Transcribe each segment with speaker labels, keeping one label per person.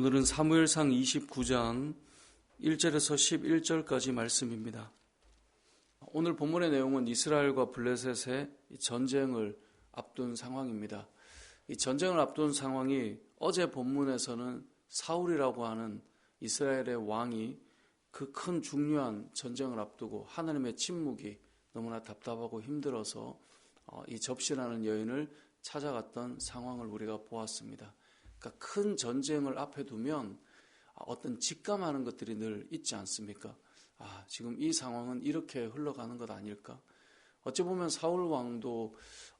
Speaker 1: 오늘은 사무엘상 29장 1절에서 11절까지 말씀입니다. 오늘 본문의 내용은 이스라엘과 블레셋의 전쟁을 앞둔 상황입니다. 이 전쟁을 앞둔 상황이 어제 본문에서는 사울이라고 하는 이스라엘의 왕이 그 큰 중요한 전쟁을 앞두고 하나님의 침묵이 너무나 답답하고 힘들어서 어, 이 접시라는 여인을 찾아갔던 상황을 우리가 보았습니다. 그러니까 큰 전쟁을 앞에 두면 어떤 직감하는 것들이 늘 있지 않습니까? 아, 지금 이 상황은 이렇게 흘러가는 것 아닐까? 어찌 보면 사울 왕도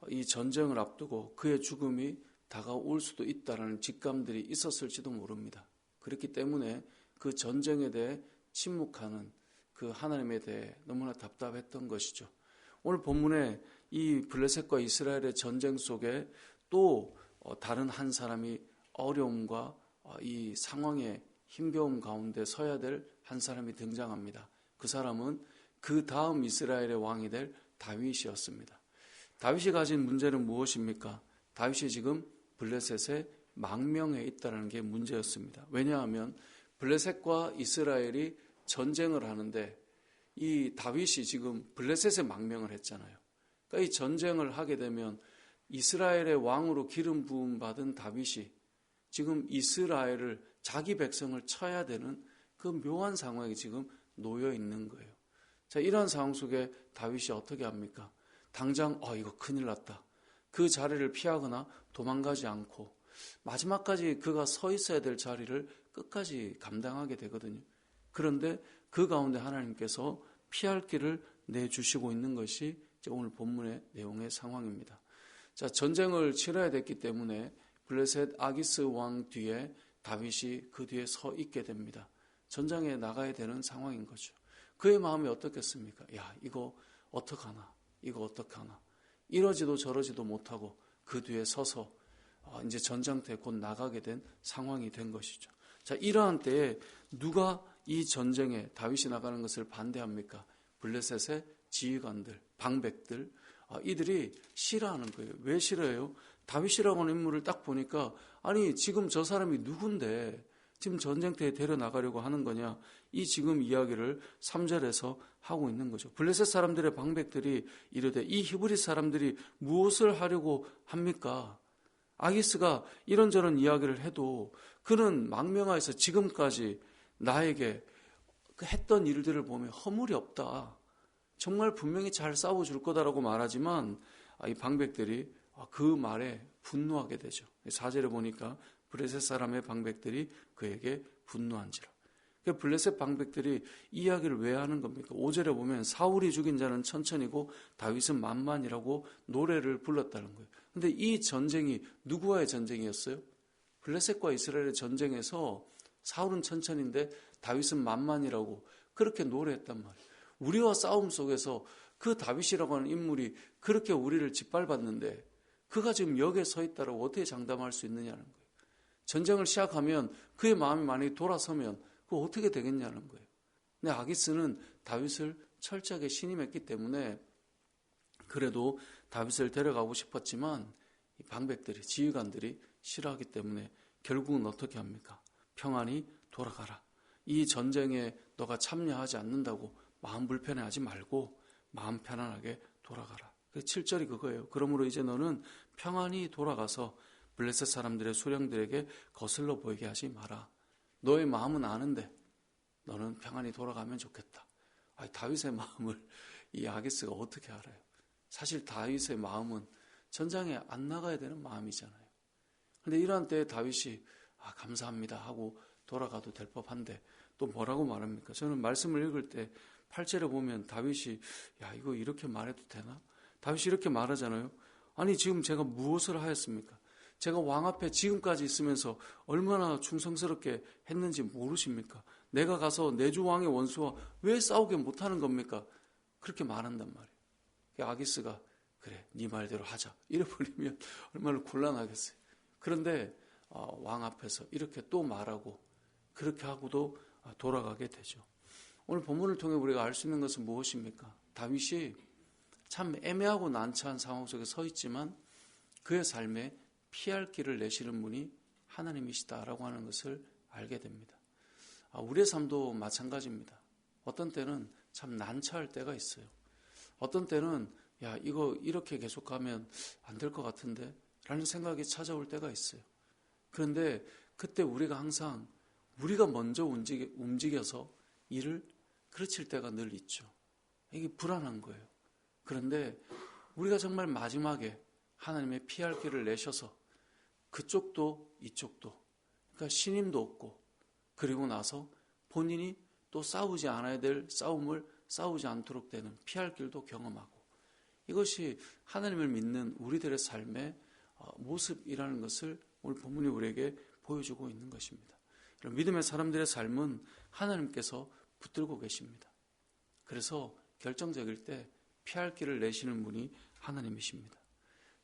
Speaker 1: 이 전쟁을 앞두고 그의 죽음이 다가올 수도 있다라는 직감들이 있었을지도 모릅니다. 그렇기 때문에 그 전쟁에 대해 침묵하는 그 하나님에 대해 너무나 답답했던 것이죠. 오늘 본문에 이 블레셋과 이스라엘의 전쟁 속에 또 어, 다른 한 사람이 어려움과 어, 이 상황의 힘겨움 가운데 서야 될 한 사람이 등장합니다. 그 사람은 그 다음 이스라엘의 왕이 될 다윗이었습니다. 다윗이 가진 문제는 무엇입니까? 다윗이 지금 블레셋의 망명에 있다는 게 문제였습니다. 왜냐하면 블레셋과 이스라엘이 전쟁을 하는데 이 다윗이 지금 블레셋에 망명을 했잖아요. 그러니까 이 전쟁을 하게 되면 이스라엘의 왕으로 기름 부음 받은 다윗이 지금 이스라엘을 자기 백성을 쳐야 되는 그 묘한 상황에 지금 놓여 있는 거예요. 자, 이러한 상황 속에 다윗이 어떻게 합니까? 당장 어 이거 큰일 났다. 그 자리를 피하거나 도망가지 않고 마지막까지 그가 서 있어야 될 자리를 끝까지 감당하게 되거든요. 그런데 그 가운데 하나님께서 피할 길을 내주시고 있는 것이 오늘 본문의 내용의 상황입니다. 자, 전쟁을 치러야 됐기 때문에 블레셋 아기스 왕 뒤에 다윗이 그 뒤에 서 있게 됩니다. 전장에 나가야 되는 상황인 거죠. 그의 마음이 어떻겠습니까? 야, 이거 어떡하나? 이거 어떡하나? 이러지도 저러지도 못하고 그 뒤에 서서 어, 이제 전장터에 곧 나가게 된 상황이 된 것이죠. 자, 이러한 때에 누가 이 전쟁에 다윗이 나가는 것을 반대합니까? 블레셋의 지휘관들, 방백들, 어, 이들이 싫어하는 거예요. 왜 싫어해요? 다윗이라고 하는 인물을 딱 보니까 아니 지금 저 사람이 누군데 지금 전쟁터에 데려 나가려고 하는 거냐 이 지금 이야기를 3절에서 하고 있는 거죠. 블레셋 사람들의 방백들이 이르되 이 히브리 사람들이 무엇을 하려고 합니까? 아기스가 이런저런 이야기를 해도 그는 망명하에서 지금까지 나에게 그 했던 일들을 보면 허물이 없다. 정말 분명히 잘 싸워줄 거다라고 말하지만 이 방백들이 아, 그 말에 분노하게 되죠. 사절에 보니까 블레셋 사람의 방백들이 그에게 분노한지라. 그러니까 블레셋 방백들이 이야기를 왜 하는 겁니까? 5절에 보면 사울이 죽인 자는 천천히고 다윗은 만만이라고 노래를 불렀다는 거예요. 근데 이 전쟁이 누구와의 전쟁이었어요? 블레셋과 이스라엘의 전쟁에서 사울은 천천인데 다윗은 만만이라고 그렇게 노래했단 말이에요. 우리와 싸움 속에서 그 다윗이라고 하는 인물이 그렇게 우리를 짓밟았는데 그가 지금 여기에 서 있다라고 어떻게 장담할 수 있느냐는 거예요. 전쟁을 시작하면 그의 마음이 만약에 돌아서면 그 어떻게 되겠냐는 거예요. 근데 아기스는 다윗을 철저하게 신임했기 때문에 그래도 다윗을 데려가고 싶었지만 이 방백들이 지휘관들이 싫어하기 때문에 결국은 어떻게 합니까? 평안히 돌아가라. 이 전쟁에 너가 참여하지 않는다고 마음 불편해하지 말고 마음 편안하게 돌아가라. 7절이 그 그거예요. 그러므로 이제 너는 평안히 돌아가서 블레셋 사람들의 수령들에게 거슬러 보이게 하지 마라. 너의 마음은 아는데 너는 평안히 돌아가면 좋겠다. 아니, 다윗의 마음을 이 아기스가 어떻게 알아요? 사실 다윗의 마음은 전장에 안 나가야 되는 마음이잖아요. 근데 이러한 때에 다윗이 아, 감사합니다 하고 돌아가도 될 법한데 또 뭐라고 말합니까? 저는 말씀을 읽을 때 8절에 보면 다윗이 야, 이거 이렇게 말해도 되나? 다윗이 이렇게 말하잖아요. 아니 지금 제가 무엇을 하였습니까? 제가 왕 앞에 지금까지 있으면서 얼마나 충성스럽게 했는지 모르십니까? 내가 가서 내주 왕의 원수와 왜 싸우게 못하는 겁니까? 그렇게 말한단 말이에요. 아기스가 그래 네 말대로 하자 이래버리면 얼마나 곤란하겠어요. 그런데 어, 왕 앞에서 이렇게 또 말하고 그렇게 하고도 돌아가게 되죠. 오늘 본문을 통해 우리가 알 수 있는 것은 무엇입니까? 다윗이 참 애매하고 난처한 상황 속에 서 있지만 그의 삶에 피할 길을 내시는 분이 하나님이시다라고 하는 것을 알게 됩니다. 아, 우리의 삶도 마찬가지입니다. 어떤 때는 참 난처할 때가 있어요. 어떤 때는 야 이거 이렇게 계속하면 안 될 것 같은데 라는 생각이 찾아올 때가 있어요. 그런데 그때 우리가 항상 우리가 먼저 움직여서 일을 그르칠 때가 늘 있죠. 이게 불안한 거예요. 그런데 우리가 정말 마지막에 하나님의 피할 길을 내셔서 그쪽도 이쪽도 그러니까 신임도 없고 그리고 나서 본인이 또 싸우지 않아야 될 싸움을 싸우지 않도록 되는 피할 길도 경험하고 이것이 하나님을 믿는 우리들의 삶의 어, 모습이라는 것을 오늘 본문이 우리에게 보여주고 있는 것입니다. 믿음의 사람들의 삶은 하나님께서 붙들고 계십니다. 그래서 결정적일 때 피할 길을 내시는 분이 하나님이십니다.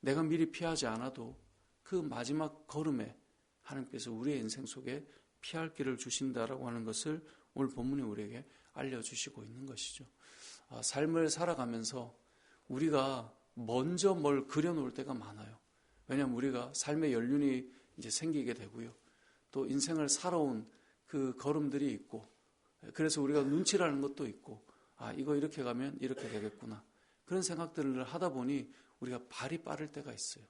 Speaker 1: 내가 미리 피하지 않아도 그 마지막 걸음에 하나님께서 우리의 인생 속에 피할 길을 주신다라고 하는 것을 오늘 본문이 우리에게 알려주시고 있는 것이죠. 아, 삶을 살아가면서 우리가 먼저 뭘 그려놓을 때가 많아요. 왜냐하면 우리가 삶의 연륜이 이제 생기게 되고요. 또 인생을 살아온 그 걸음들이 있고, 그래서 우리가 눈치라는 것도 있고, 아, 이거 이렇게 가면 이렇게 되겠구나. 그런 생각들을 하다 보니 우리가 발이 빠를 때가 있어요.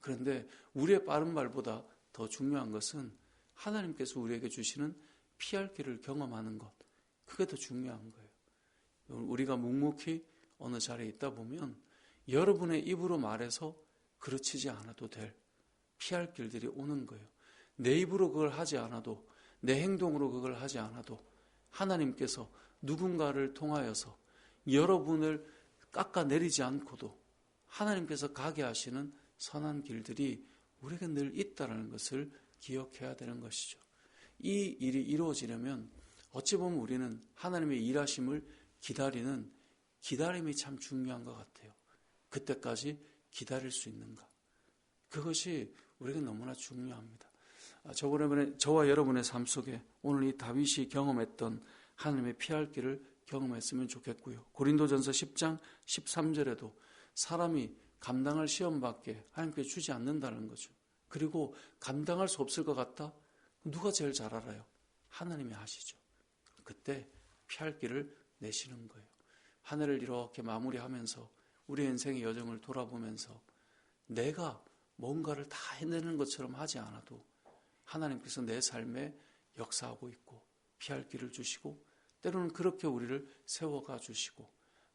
Speaker 1: 그런데 우리의 빠른 발보다 더 중요한 것은 하나님께서 우리에게 주시는 피할 길을 경험하는 것. 그게 더 중요한 거예요. 우리가 묵묵히 어느 자리에 있다 보면 여러분의 입으로 말해서 그르치지 않아도 될 피할 길들이 오는 거예요. 내 입으로 그걸 하지 않아도 내 행동으로 그걸 하지 않아도 하나님께서 누군가를 통하여서 여러분을 깎아내리지 않고도 하나님께서 가게 하시는 선한 길들이 우리에게 늘 있다는 것을 기억해야 되는 것이죠. 이 일이 이루어지려면 어찌 보면 우리는 하나님의 일하심을 기다리는 기다림이 참 중요한 것 같아요. 그때까지 기다릴 수 있는가. 그것이 우리에게 너무나 중요합니다. 아, 저번에 저와 여러분의 삶 속에 오늘 이 다윗이 경험했던 하나님의 피할 길을 경험했으면 좋겠고요. 고린도전서 10장 13절에도 사람이 감당할 시험밖에 하나님께 주지 않는다는 거죠. 그리고 감당할 수 없을 것 같다? 누가 제일 잘 알아요? 하나님이 하시죠. 그때 피할 길을 내시는 거예요. 하늘을 이렇게 마무리하면서 우리 인생의 여정을 돌아보면서 내가 뭔가를 다 해내는 것처럼 하지 않아도 하나님께서 내 삶에 역사하고 있고 피할 길을 주시고 때로는 그렇게 우리를 세워가 주시고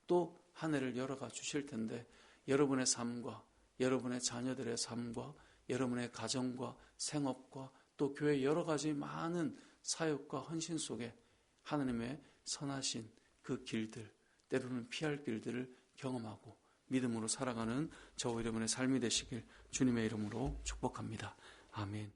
Speaker 1: 또 하늘을 열어가 주실 텐데 여러분의 삶과 여러분의 자녀들의 삶과 여러분의 가정과 생업과 또 교회 여러 가지 많은 사역과 헌신 속에 하나님의 선하신 그 길들, 때로는 피할 길들을 경험하고 믿음으로 살아가는 저와 여러분의 삶이 되시길 주님의 이름으로 축복합니다. 아멘.